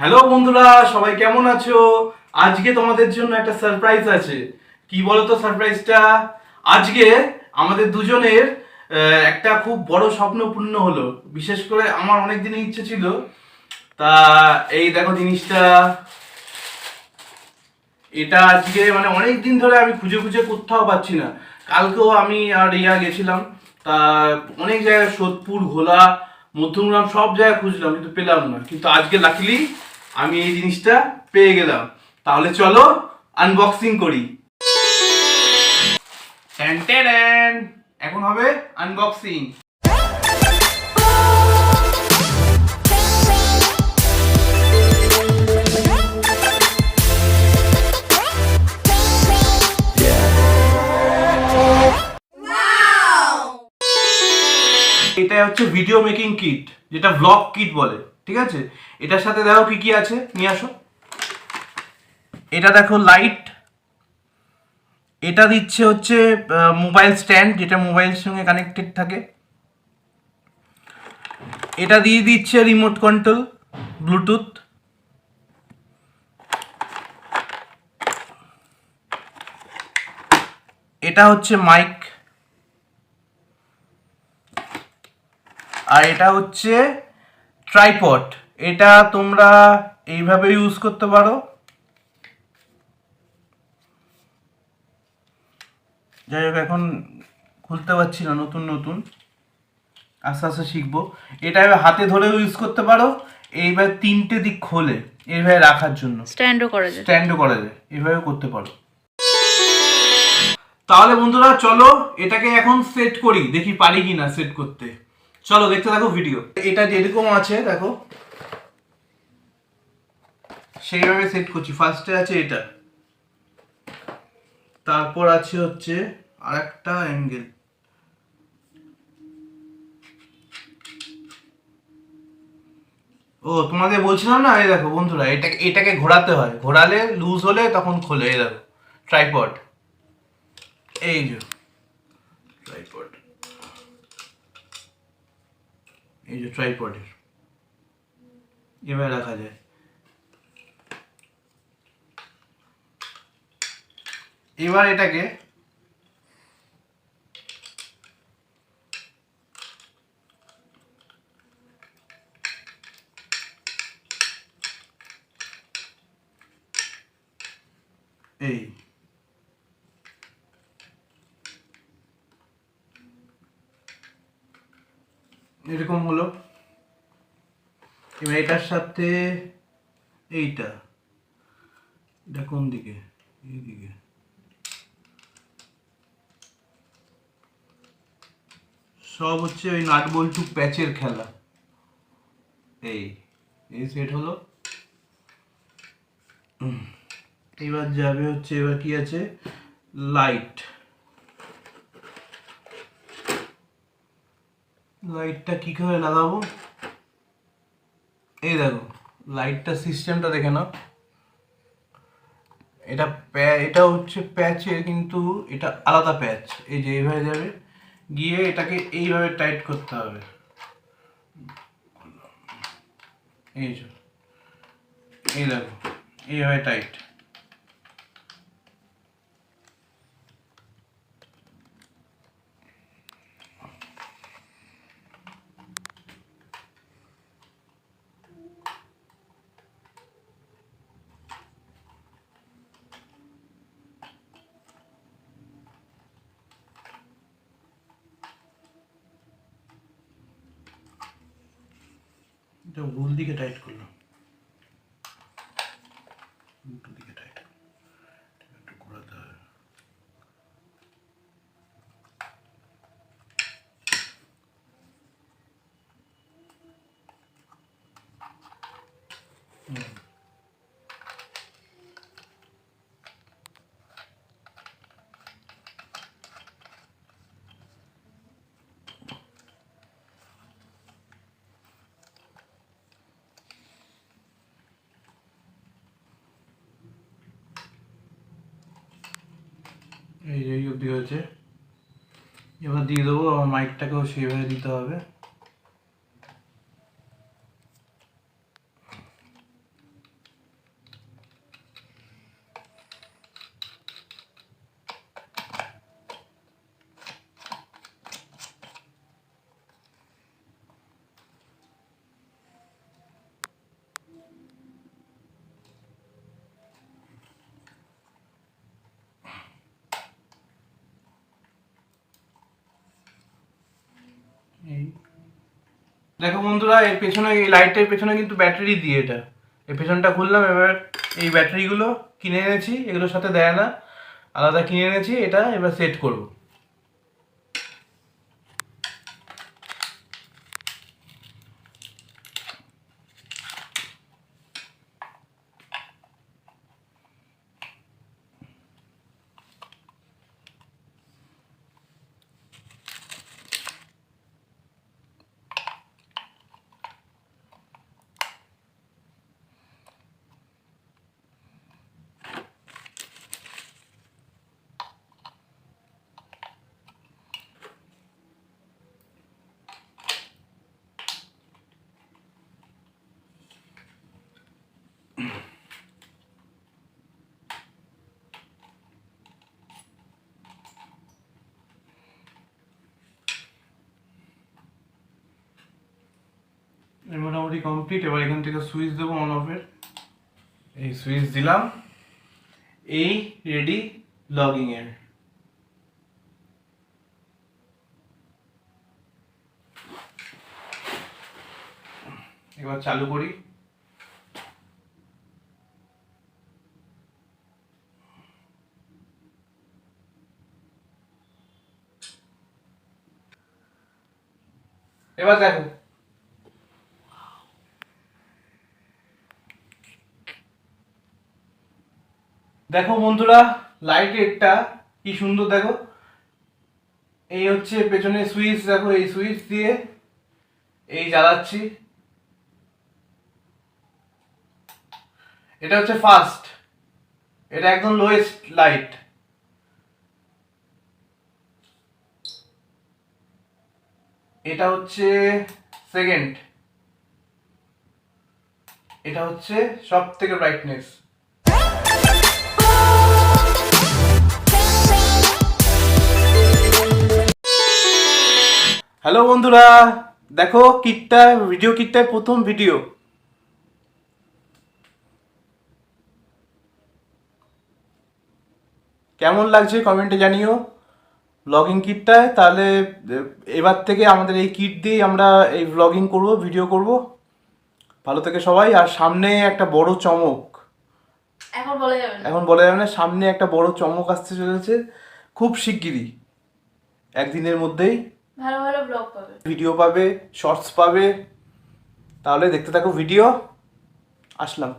Hello বন্ধুরা, সবাই কেমন আছো? আজকে তোমাদের জন্য একটা সারপ্রাইজ আছে। কি বলতো সারপ্রাইজটা আজকে আমাদের দুজনের একটা খুব বড় স্বপ্ন পূর্ণ হলো। বিশেষ করে আমার অনেক দিনের ইচ্ছে ছিল। তা এই দেখো জিনিসটা। এটা আজকে মানে অনেক দিন ধরে আমি খুঁজে খুঁজে কোথাও পাচ্ছি না। কালকেও আমি আর ইয়া গেছিলাম। তা অনেক জায়গায় সোদপুর, ঘোলা, মধ্যমগ্রাম সব জায়গায় খুঁজলাম, কিন্তু পেলাম না। কিন্তু আজকে লাকিলি আমি এই জিনিসটা পেয়ে গেলাম। তাহলে চলো আনবক্সিং করি। এখন হবে আনবক্সিং এটা হচ্ছে ভিডিও মেকিং কিট যেটা ব্লগ কিট বলে। ঠিক আছে? এটার সাথে দেখো কি কি আছে? নিয়ে আসো। এটা দেখো লাইট এটা দিচ্ছে হচ্ছে মোবাইল স্ট্যান্ড যেটা মোবাইলের সঙ্গে কানেক্টেড থাকে। এটা দিয়ে দিচ্ছে রিমোট কন্ট্রোল ব্লুটুথ এটা হচ্ছে মাইক আর এটা হচ্ছে ট্রাইপড এটা তোমরা এইভাবে ইউজ করতে পারো। যাই হোক এখন খুলতে পারছি না নতুন নতুন। আস্তে আস্তে শিখব। এটা এবার হাতে ধরেও ইউজ করতে পারো। এইবার তিনটে দিক খোলে এইভাবে রাখার জন্য। স্ট্যান্ডও করা যায়। স্ট্যান্ডও করা যায়। এভাবে করতে পারো। তাহলে বন্ধুরা চলো এটাকে এখন সেট করি। দেখি পারি কি না সেট করতে। চলো, দেখতে থাকো ভিডিও এটা যেরকম আছে, দেখো। সেইভাবে সেট করছি। ফার্স্টে আছে এটা। তারপর আছে হচ্ছে আর একটা অ্যাঙ্গেল ও তোমাদের বলছিলাম না? এই দেখো বন্ধুরা, এটাকে এটাকে ঘোরাতে হয়। ঘোরালে লুজ হলে তখন খোলে, এই দেখো। ট্রাইপড এই যে। ট্রাইপড এই যে ট্রাইপডের এভাবে রাখা যায় এবার এটাকে এই এরকম হলো। এবার এটার সাথে এইটা। এটা কোন দিকে? এইদিকে। সব হচ্ছে ওই নাট বল্টু প্যাচের খেলা। এই এই সেট হলো। এবার যাবে হচ্ছে, এবার কি আছে? লাইট লাইটটা কি করে লাগাবো? এই দেখো লাইটটা সিস্টেমটা দেখে নাও। এটা এটা হচ্ছে প্যাচের কিন্তু এটা আলাদা প্যাচ, এই যে এইভাবে যাবে। গিয়ে এটাকে এইভাবে টাইট করতে হবে। এই এই দেখো, এইভাবে টাইট এটা ভুল দিকে টাইট করলাম উল্টো দিকে টাইট একটু ঘোরাতে হবে হুম। এই যে অবধি হয়েছে। এবার দিয়ে দেবো আমার মাইকটাকেও সেইভাবে দিতে হবে। দেখো বন্ধুরা, এর পেছনে, এই লাইটের পেছনে কিন্তু ব্যাটারি দিয়ে এটা। এই পেছনটা খুললাম, এবার এই ব্যাটারিগুলো কিনে এনেছি, এগুলোর সাথে দেয় না। আলাদা কিনে এনেছি, এটা এবার সেট করব এই মোটামুটি কমপ্লিট এবার এখান থেকে সুইচ দেবো অন অফের এই সুইচ দিলাম। এই রেডি লগিং এর। এবার চালু করি। এবার দেখো দেখো বন্ধুরা লাইটেরটা কি সুন্দর দেখো। এই হচ্ছে পেছনে সুইচ দেখো এই সুইচ দিয়ে এই জ্বালাচ্ছি। এটা হচ্ছে ফার্স্ট এটা একদম লোয়েস্ট লাইট এটা হচ্ছে সেকেন্ড এটা হচ্ছে সব থেকে ব্রাইটনেস হ্যালো বন্ধুরা। দেখো কিটটা ভিডিও কিটটার প্রথম ভিডিও কেমন লাগছে কমেন্টে জানিও। ব্লগিং কিটটায় তাহলে এবার থেকে আমাদের এই কিট দিয়েই আমরা এই ব্লগিং করব ভিডিও করব। ভালো থেকে সবাই আর সামনে একটা বড় চমক। এখন বলা যাবে না। এখন বলা যাবে না সামনে একটা বড় চমক আসতে চলেছে খুব শিগগিরই। একদিনের মধ্যেই। ভালো ভালো ব্লগ পাবে। ভিডিও পাবে শর্টস পাবে তাহলে দেখতে থাকো ভিডিও আসলাম।